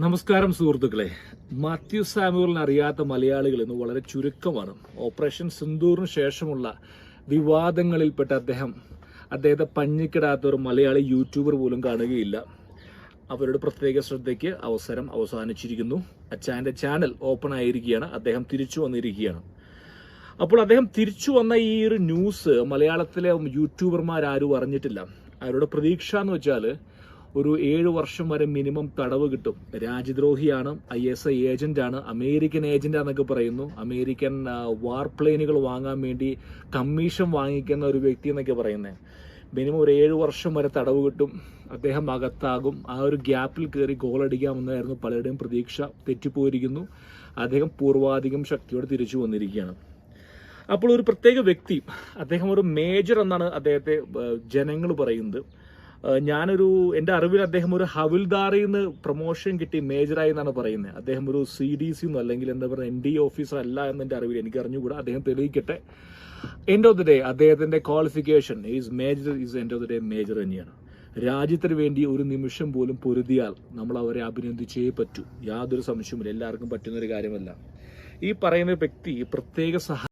നമസ്കാരം സുഹൃത്തുക്കളെ. മാത്യു സാമുവലിനെ അറിയാത്ത മലയാളികൾ ഇന്ന് വളരെ ചുരുക്കമാണ്. ഓപ്പറേഷൻ സിന്ദൂറിന് ശേഷമുള്ള വിവാദങ്ങളിൽപ്പെട്ട അദ്ദേഹം അദ്ദേഹത്തെ പഞ്ഞിക്കിടാത്ത ഒരു മലയാളി യൂട്യൂബർ പോലും കാണുകയില്ല. അവരുടെ പ്രത്യേക ശ്രദ്ധയ്ക്ക് അവസരം അവസാനിച്ചിരിക്കുന്നു. അച്ചാന്റെ ചാനൽ ഓപ്പൺ ആയിരിക്കുകയാണ്. അദ്ദേഹം തിരിച്ചു വന്നിരിക്കുകയാണ്. അപ്പോൾ അദ്ദേഹം തിരിച്ചു വന്ന ഈ ഒരു ന്യൂസ് മലയാളത്തിലെ യൂട്യൂബർമാർ ആരും അറിഞ്ഞിട്ടില്ല. അവരുടെ പ്രതീക്ഷ എന്ന് വെച്ചാൽ ഒരു ഏഴ് വർഷം വരെ മിനിമം തടവ് കിട്ടും. രാജ്യദ്രോഹിയാണ് ഐ എസ് ഐ ഏജന്റ് ആണ് അമേരിക്കൻ ഏജന്റ് എന്നൊക്കെ പറയുന്നു. അമേരിക്കൻ വാർ പ്ലെയിനുകൾ വാങ്ങാൻ വേണ്ടി കമ്മീഷൻ വാങ്ങിക്കുന്ന ഒരു വ്യക്തി എന്നൊക്കെ പറയുന്നത് മിനിമം ഒരു ഏഴ് വർഷം വരെ തടവ് കിട്ടും. അദ്ദേഹം അകത്താകും. ആ ഒരു ഗ്യാപ്പിൽ കയറി ഗോൾ അടിക്കാമെന്നായിരുന്നു പലരുടെയും പ്രതീക്ഷ. തെറ്റിപ്പോയിരിക്കുന്നു. അദ്ദേഹം പൂർവാധികം ശക്തിയോടെ തിരിച്ചു വന്നിരിക്കുകയാണ്. അപ്പോൾ ഒരു പ്രത്യേക വ്യക്തി അദ്ദേഹം ഒരു മേജർ എന്നാണ് അദ്ദേഹത്തെ ജനങ്ങൾ പറയുന്നത്. ഞാനൊരു എന്റെ അറിവിൽ അദ്ദേഹം ഒരു ഹവിൽദാറിൽ നിന്ന് പ്രൊമോഷൻ കിട്ടി മേജറായി എന്നാണ് പറയുന്നത്. അദ്ദേഹം ഒരു സി ഡി സി എന്നോ അല്ലെങ്കിൽ എന്താ പറയുക എൻ ഡി ഓഫീസർ അല്ല എന്ന് എന്റെ അറിവിൽ എനിക്ക് അറിഞ്ഞുകൂടാ അദ്ദേഹം തെളിയിക്കട്ടെ. എൻഡ് ഓഫ് ദി ഡേ അദ്ദേഹത്തിന്റെ qualification is major is end of the day major തന്നെയാണ്. രാജ്യത്തിന് വേണ്ടി ഒരു നിമിഷം പോലും പൊരുതിയാൽ നമ്മൾ അവരെ അഭിനന്ദിച്ചേ പറ്റൂ. യാതൊരു സംശയവുമില്ല. എല്ലാവർക്കും പറ്റുന്ന ഒരു കാര്യമല്ല. ഈ പറയുന്ന വ്യക്തി പ്രത്യേക സഹ